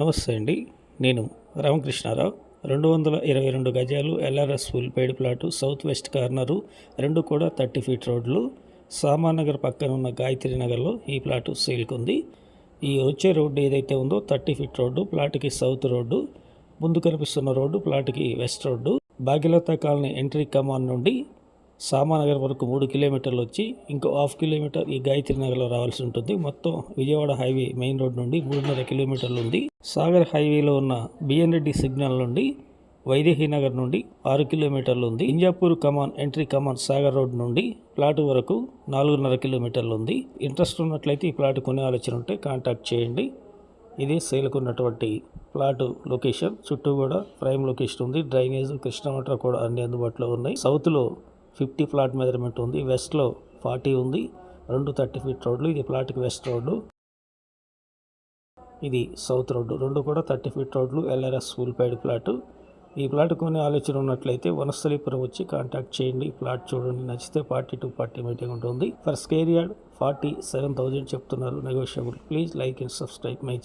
నమస్తే అండి. నేను రామకృష్ణారావు రెండు వందల ఇరవై రెండు గజాలు L R S full paid plot south west corner రెండు కూడా థర్టీ ఫీట్ రోడ్లు. సామానగర్ పక్కన ఉన్న గాయత్రి నగర్లో ఈ ప్లాటు సేల్కి ఈ వచ్చే రోడ్డు ఏదైతే ఉందో థర్టీ ఫీట్ రోడ్డు ప్లాట్కి సౌత్ రోడ్డు ముందు కనిపిస్తున్న road ప్లాట్కి west road. Bhagyalatha colony entry కమాన్ నుండి సామానగర్ వరకు మూడు కిలోమీటర్లు వచ్చి ఇంకో హాఫ్ కిలోమీటర్ ఈ గాయత్రి నగర్లో రావాల్సి ఉంటుంది. మొత్తం విజయవాడ హైవే మెయిన్ రోడ్ నుండి మూడున్నర కిలోమీటర్లు ఉంది సాగర్ హైవేలో ఉన్న బిఎన్ రెడ్డి సిగ్నల్ నుండి వైదేహి నగర్ నుండి ఆరు కిలోమీటర్లు ఉంది ఇంజాపూర్ కమాన్ ఎంట్రీ కమాన్ సాగర్ రోడ్ నుండి ప్లాట్ వరకు నాలుగున్నర కిలోమీటర్లు ఉంది ఇంట్రెస్ట్ ఉన్నట్లయితే ఈ ప్లాట్ కొనే ఆలోచన ఉంటే కాంటాక్ట్ చేయండి. ఇది సేల్కున్నటువంటి ప్లాట్ లొకేషన్. చుట్టూ కూడా ప్రైమ్ లొకేషన్ ఉంది. డ్రైనేజ్ కృష్ణ వాటర్ కూడా అన్ని అందుబాటులో ఉన్నాయి. సౌత్లో ఫిఫ్టీ ప్లాట్ మెజర్మెంట్ ఉంది. వెస్ట్లో ఫార్టీ ఉంది. రెండు థర్టీ ఫీట్ రోడ్లు. ఇది ప్లాట్కి వెస్ట్ రోడ్డు. ఇది సౌత్ రోడ్డు. రెండు కూడా థర్టీ ఫీట్ రోడ్లు. ఎల్ఆర్ఎస్ స్కూల్ పైడ్ ప్లాట్ ఈ ప్లాట్ కొనే ఆలోచన ఉన్నట్లయితే వనస్థలీపురం వచ్చి కాంటాక్ట్ చేయండి. ప్లాట్ చూడండి. నచ్చితే పార్టీ టు పార్టీ మీటింగ్ ఉంటుంది. For square yard forty seven thousand చెప్తున్నారు negotiable. Please like and subscribe my